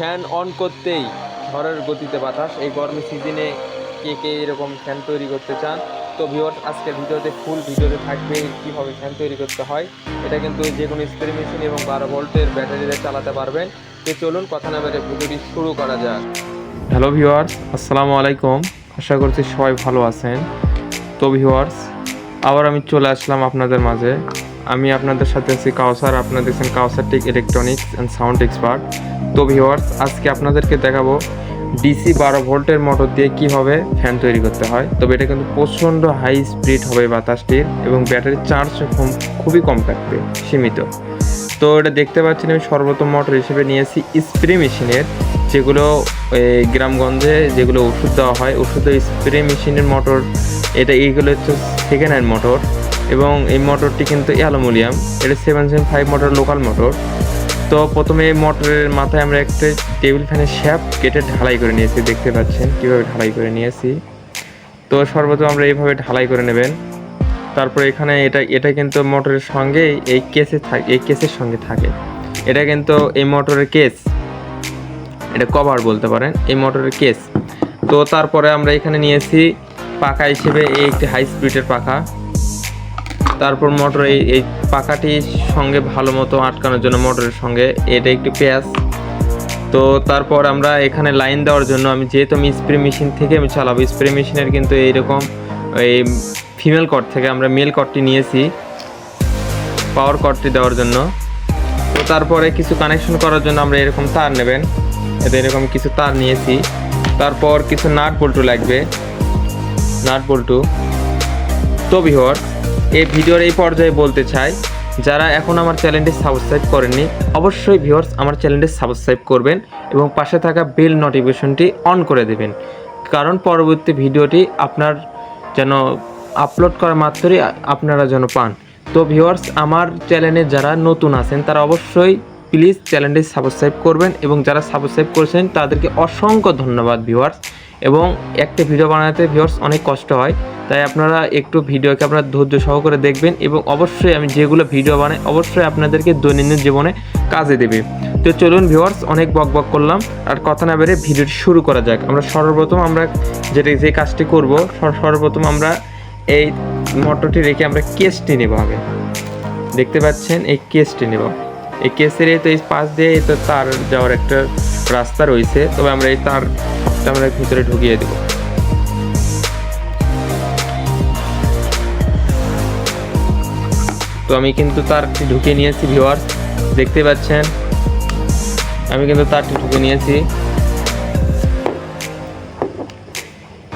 Fan on করতেই ঝড়ের গতিতে বাতাস। এই গরমের সিজনে কে কে এরকম ফ্যান তৈরি করতে চান? তো ভিওর আজকের ভিডিওতে ফুল ভিডিওতে থাকবে কীভাবে ফ্যান তৈরি করতে হয়। এটা কিন্তু যে কোনো স্প্রে মেশিন এবং বারো ভোল্টের ব্যাটারিতে চালাতে পারবেন। তো চলুন কথা না বেড়ে ভিডিওটি শুরু করা যাক। হ্যালো ভিওয়ার্স আসসালামু আলাইকুম। আশা করছি সবাই ভালো আছেন। তো ভিওয়ার্স আবার আমি চলে আসলাম আপনাদের মাঝে। আমি আপনাদের সাথে আছি কাউসার। আপনারা দেখছেন Kawsar tech electronics and sound expert তো ভিওয়ার্স আজকে আপনাদেরকে দেখাবো ডিসি বারো ভোল্টের মোটর দিয়ে কীভাবে ফ্যান তৈরি করতে হয়। তবে এটা কিন্তু প্রচণ্ড হাই স্পিড হবে বাতাসটির এবং ব্যাটারির চার্জ খুবই কম থাকবে, সীমিত। তো এটা দেখতে পাচ্ছেন, আমি সর্বোত্তম মোটর হিসেবে নিয়েছি স্প্রে মেশিনের যেগুলো গ্রামগঞ্জে যেগুলো ওষুধ দেওয়া হয় ওষুধের স্প্রে মেশিনের মোটর এটা এইগুলো হচ্ছে সেকেন্ড হ্যান্ড মোটর এবং এই মোটরটি কিন্তু অ্যালুমিনিয়াম এটা seven seven five motor local motor তো প্রথমে মোটরের মাথায় আমরা একটা টেবিল ফ্যানের শ্যাপ কেটে ঢালাই করে নিয়েছি, দেখতে পাচ্ছেন কীভাবে ঢালাই করে নিয়েছি। তো সর্বপ্রথম আমরা এইভাবে ঢালাই করে নেবেন। তারপরে এখানে এটা এটা কিন্তু মোটরের সঙ্গে এই কেসে থাকে, এই কেসের সঙ্গে থাকে। এটা কিন্তু এই মোটরের কেস, এটা কভার বলতে পারেন, এই মোটরের কেস। তো তারপরে আমরা এখানে নিয়েছি পাখা হিসেবে এই একটি হাই স্পিডের পাখা। তারপর মোটর এই এই পাখাটির সঙ্গে ভালো মতো আটকানোর জন্য মোটরের সঙ্গে। এটা একটি পেঁয়াজ। তো তারপর আমরা এখানে লাইন দেওয়ার জন্য আমি যেহেতু আমি স্প্রে মেশিন থেকে আমি চালাবো স্প্রে মেশিনের কিন্তু এইরকম এই ফিমেল কট থেকে আমরা মেল কটটি নিয়েছি পাওয়ার কটটি দেওয়ার জন্য। তো তারপরে কিছু কানেকশন করার জন্য আমরা এরকম তার নেবেন। এতে এরকম কিছু তার নিয়েছি। তারপর কিছু নাট বল্টু লাগবে। নাট বল্টু তো ভিওর এই ভিডিওর এই পর্যায়ে বলতে চাই, যারা এখন আমার চ্যানেলটি সাবস্ক্রাইব করেননি, অবশ্যই ভিউয়ার্স আমার চ্যানেলটি সাবস্ক্রাইব করবেন এবং পাশে থাকা বেল নোটিফিকেশনটি অন করে দেবেন। কারণ পরবর্তী ভিডিওটি আপনার যেন আপলোড করা মাত্রই আপনারা যেন পান। তো ভিউয়ার্স, আমার চ্যানেলে যারা নতুন আছেন, তারা অবশ্যই প্লিজ চ্যানেলটি সাবস্ক্রাইব করবেন এবং যারা সাবস্ক্রাইব করেছেন, তাদেরকে অসংখ্য ধন্যবাদ ভিউয়ার্স। এবং একটা ভিডিও বানাতে ভিউয়ার্স অনেক কষ্ট হয়। তাই আপনারা একটু ভিডিওকে আপনারা ধৈর্য সহকারে দেখবেন এবং অবশ্যই আমি যেগুলো ভিডিও বানাই, অবশ্যই আপনাদেরকে দৈনন্দিন জীবনে কাজে দেবে। তো চলুন ভিউয়ার্স অনেক বক বক করলাম। আর কথা না বেড়ে ভিডিওটি শুরু করা যাক। আমরা সর্বপ্রথম আমরা যেটা, যে কাজটি করব সর্বপ্রথম আমরা এই মটরটি রেখে আমরা কেসটি নেব আগে। দেখতে পাচ্ছেন, এই কেসটি নেব। এই কেসের এই তো এই পাশ দিয়ে এই তো তার যাওয়ার একটা রাস্তা রয়েছে। তবে আমরা এই তার আমরা ভিতরে ঢুকিয়ে দেবো। তো আমি কিন্তু তারটি ঢুকিয়ে নিয়েছি ভিওয়ার্স দেখতে পাচ্ছেন? আমি কিন্তু তারটি ঢুকে নিয়েছি।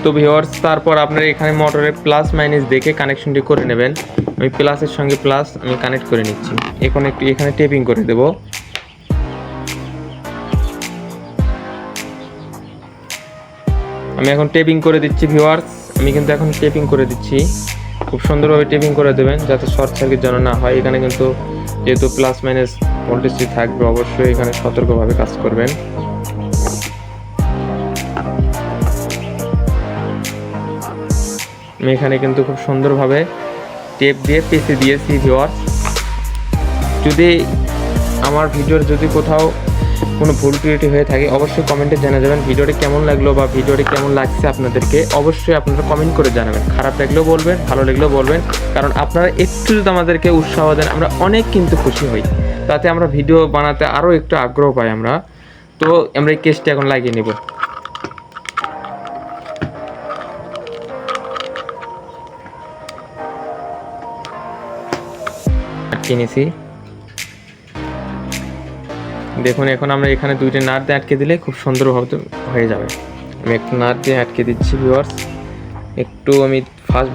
তো ভিওয়ার্স তারপর আপনার এখানে মোটরের প্লাস মাইনাস দেখে কানেকশনটি করে নেবেন। আমি প্লাসের সঙ্গে প্লাস আমি কানেক্ট করে নিচ্ছি। এখন একটু এখানে টেপিং করে দেব। আমি এখন টেপিং করে দিচ্ছি ভিওয়ার্স আমি কিন্তু এখন টেপিং করে দিচ্ছি। খুব সুন্দরভাবে টেপিং করে দেবেন, যাতে শর্ট সার্কিট যেন না হয়। এখানে কিন্তু যেহেতু প্লাস মাইনাস ভোল্টেজটি থাকবে, অবশ্যই এখানে সতর্কভাবে কাজ করবেন। আমি এখানে কিন্তু খুব সুন্দরভাবে টেপ দিয়ে পেঁচে দিয়েছি ভিওয়ার্স যদি আমার ভিডিওর যদি কোথাও কোনো ভুল ত্রুটি হয়ে থাকে, অবশ্যই কমেন্টে জানা যাবেন ভিডিওটি কেমন লাগল বা ভিডিওটি কেমন লাগছে আপনাদেরকে। অবশ্যই আপনারা কমেন্ট করে জানাবেন। খারাপ লাগলেও বলবেন, ভালো লাগলেও বলবেন, কারণ আপনারা একটু যদি আমাদেরকে উৎসাহ দেন, আমরা অনেক কিন্তু খুশি হই। তাতে আমরা ভিডিও বানাতে আরও একটু আগ্রহ পাই আমরা। তো আমরা এই কেসটি এখন লাগিয়ে নেব। আটকে নিয়েছি দেখুন, এখন আমরা এখানে দুইটা নাট দিয়ে আটকে দিলে খুব সুন্দরভাবে হয়ে যাবে। আমি একটু নাট দিয়ে আটকে দিচ্ছি ভিউয়ার্স একটু আমি ফার্স্ট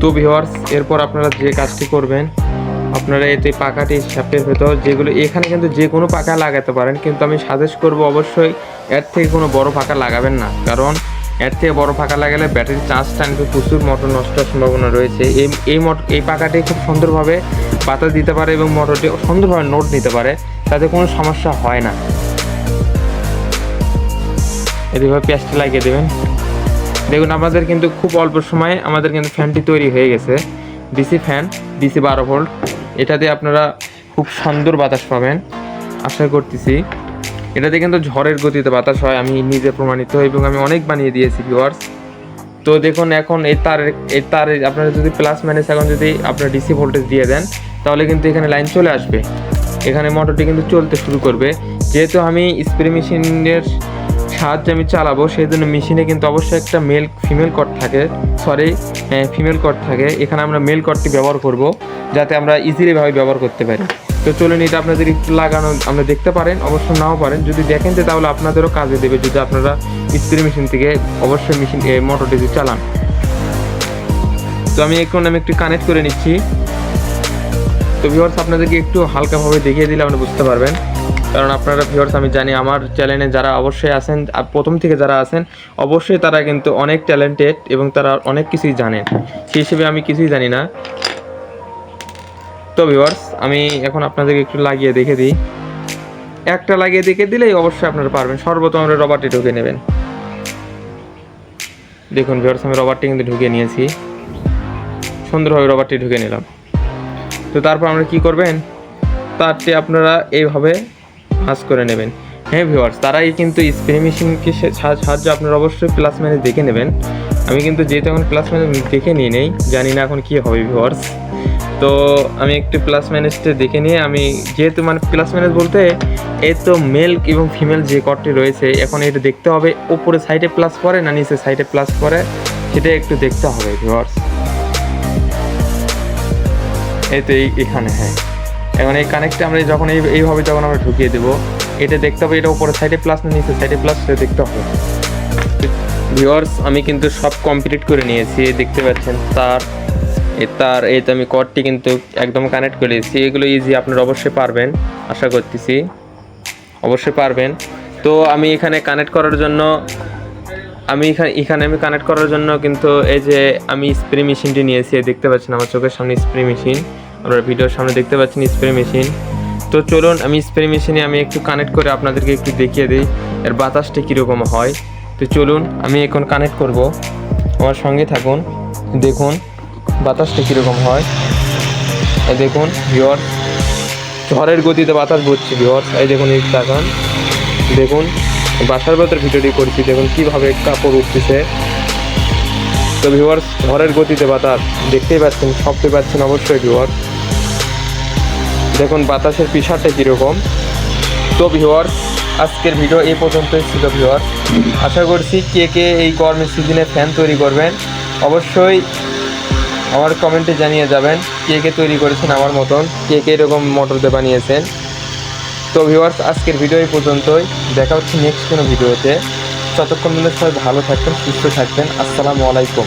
তো ভিউয়ার্স এরপর আপনারা যে কাজটি করবেন আপনারা এতে পাখাটি শ্যাপের ভেতর, যেগুলো এখানে কিন্তু যে কোনো পাখা লাগাতে পারেন, কিন্তু আমি সাজেস্ট করব অবশ্যই এর থেকে কোনো বড় পাখা লাগাবেন না। কারণ এর থেকে বড় পাখা লাগালে ব্যাটারি চার্জটা কিন্তু প্রচুর মোটর নষ্ট সম্ভাবনা রয়েছে। এই এই এই পাখাটি খুব সুন্দরভাবে বাতাস দিতে পারে এবং মোটরটি সুন্দরভাবে নোট নিতে পারে, তাতে কোনো সমস্যা হয় না। এভাবে পেঁয়াজটা লাগিয়ে দেবেন। দেখুন, আমাদের কিন্তু খুব অল্প সময়ে আমাদের কিন্তু ফ্যানটি তৈরি হয়ে গেছে। ডিসি ফ্যান ডিসি বারো ভোল্ট এটাতে আপনারা খুব সুন্দর বাতাস পাবেন। আশা করতেছি। এটাতে কিন্তু ঝড়ের গতিতে বাতাস হয়, আমি নিজে প্রমাণিত, এবং আমি অনেক বানিয়ে দিয়েছি ভিউয়ার্স তো দেখুন, এখন এই তার এই তার আপনারা যদি প্লাস মাইনাস এখন যদি আপনার ডিসি ভোল্টেজ দিয়ে দেন, তাহলে কিন্তু এখানে লাইন চলে আসবে। এখানে মোটরটি কিন্তু চলতে শুরু করবে। যেহেতু আমি স্প্রে মেশিনের সাহায্যে আমি চালাবো, সেই জন্য মেশিনে কিন্তু অবশ্যই একটা মেল ফিমেল কট থাকে। সরি ফিমেল কট থাকে। এখানে আমরা মেল কটটি ব্যবহার করব, যাতে আমরা ইজিলিভাবে ব্যবহার করতে পারি। তো চলুন এটা আপনাদের একটু লাগানো আমরা দেখতে পারেন, অবশ্য নাও পারেন। যদি দেখেন যে তাহলে আপনাদেরও কাজে দেবে, যদি আপনারা স্প্রে মেশিন থেকে অবশ্যই মেশিন মোটরটি চালান। তো আমি এখন আমি একটু কানেক্ট করে নিচ্ছি। তো ভিউয়ার্স আপনাদেরকে একটু হালকাভাবে দেখিয়ে দিলে আপনি বুঝতে পারবেন। কারণ আপনারা ভিউয়ার্স আমি জানি আমার চ্যানেলে যারা অবশ্যই আছেন আর প্রথম থেকে যারা আছেন, অবশ্যই তারা কিন্তু অনেক ট্যালেন্টেড এবং তারা অনেক কিছুই জানেন সেই হিসেবে আমি কিছুই জানি না। তো ভিউয়ার্স আমি এখন আপনাদেরকে একটু লাগিয়ে দেখে দিই। একটা লাগিয়ে দেখে দিলেই অবশ্যই আপনারা পারবেন। সর্বপ্রথম আমরা রবারটি ঢুকে নেবেন। দেখুন ভিউয়ার্স আমি রবারটি কিন্তু ঢুকে নিয়েছি। সুন্দরভাবে রবারটি ঢুকে নিলাম। তো তারপর আমরা কি করবেন? তারটি আপনারা এইভাবে ভাঁজ করে নেবেন। হ্যাঁ ভিওয়ার্স তারাই কিন্তু স্প্রে মেশিনকে সাহায্যে আপনারা অবশ্যই প্লাস মাইনাস দেখে নেবেন। আমি কিন্তু যেহেতু এখন প্লাস মাইনাস দেখে নিয়ে নেই, জানি না এখন কী হবে ভিওয়ার্স তো আমি একটু প্লাস মাইনাসটা দেখে নিয়ে, আমি যেহেতু মানে প্লাস মাইনাস বলতে এই তো মেল এবং ফিমেল যে কটটি রয়েছে, এখন এটা দেখতে হবে, উপরে সাইডে প্লাস করে না নিচে সাইডে প্লাস করে সেটা একটু দেখতে হবে ভিওয়ার্স এই তো এই, এখানে হ্যাঁ। এখন এই কানেক্টটা আমরা যখন এই, এইভাবে যখন আমরা ঢুকিয়ে দেবো, এটা দেখতে হবে, এটা উপরে সাইডে প্লাস না নিচে সাইডে প্লাস সেটা দেখতে হবে। ভিওয়ার্স আমি কিন্তু সব কমপ্লিট করে নিয়েছি দেখতে পাচ্ছেন, তার তার, এই তো আমি কর্ডটি কিন্তু একদম কানেক্ট করে দিয়েছি এগুলো ইজি আপনারা অবশ্যই পারবেন, আশা করতেছি, অবশ্যই পারবেন। তো আমি এখানে কানেক্ট করার জন্য, আমি এখানে এখানে আমি কানেক্ট করার জন্য কিন্তু এই যে আমি স্প্রে মেশিনটি নিয়েছি দেখতে পাচ্ছেন আমার চোখের সামনে স্প্রে মেশিন আপনারা ভিডিওর সামনে দেখতে পাচ্ছেন স্প্রে মেশিন তো চলুন, আমি স্প্রে মেশিনে আমি একটু কানেক্ট করে আপনাদেরকে একটু দেখিয়ে দিই, এর বাতাসটা কীরকম হয়। তো চলুন, আমি এখন কানেক্ট করব। আমার সঙ্গে থাকুন, দেখুন বাতাসটা কীরকম হয়। এই দেখুন ভিওর ঝড়ের গতিতে বাতাস বসছে ভিওর এই দেখুন, এই তাকান। দেখুন, বাসার ভেতর ভিডিওটি করছি, দেখুন কীভাবে কাপড় উঠতেছে। তো ভিউয়ার্স ঝড়ের গতিতে বাতাস দেখতেই পাচ্ছেন সবতে পাচ্ছেন অবশ্যই ভিউয়ার দেখুন, বাতাসের পিসারটা কীরকম। তো ভিউয়ার আজকের ভিডিও এই পর্যন্তই ছিল ভিউয়ার আশা করছি কে কে এই গরমের সিজনে ফ্যান তৈরি করবেন, অবশ্যই আমার কমেন্টে জানিয়ে যাবেন, কে কে তৈরি করেছেন আমার মতন, কে কে এরকম মোটরতে বানিয়েছেন। তো ভিউয়ার্স আজকের ভিডিও এই পর্যন্তই। দেখা হচ্ছে নেক্সট কোনো ভিডিওতে ততক্ষণ মিলে সবাই ভালো থাকবেন সুস্থ থাকবেন। আসসালামু আলাইকুম।